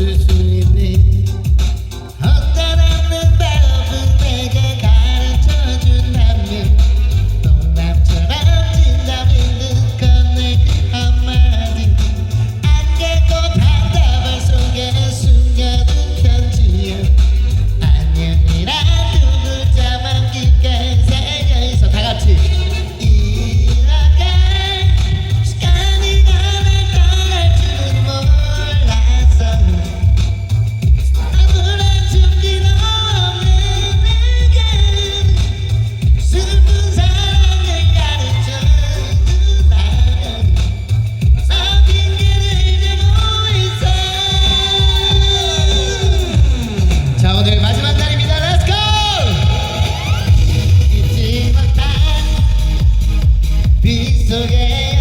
Is. today.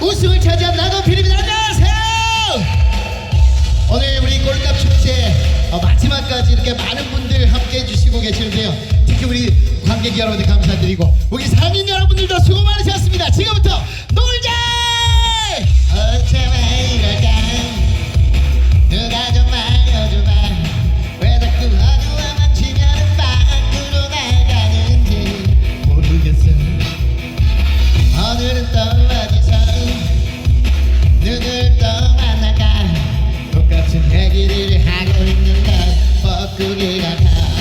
우승을 차지한 나건필입니다. 안녕하세요. 오늘 우리 골값 축제 어, 마지막까지 이렇게 많은 분들 함께 해주시고 계시는데요. 특히 우리 관객 여러분들 감사드리고 우리 상인 여러분들도 수고 많으셨습니다. Sugilata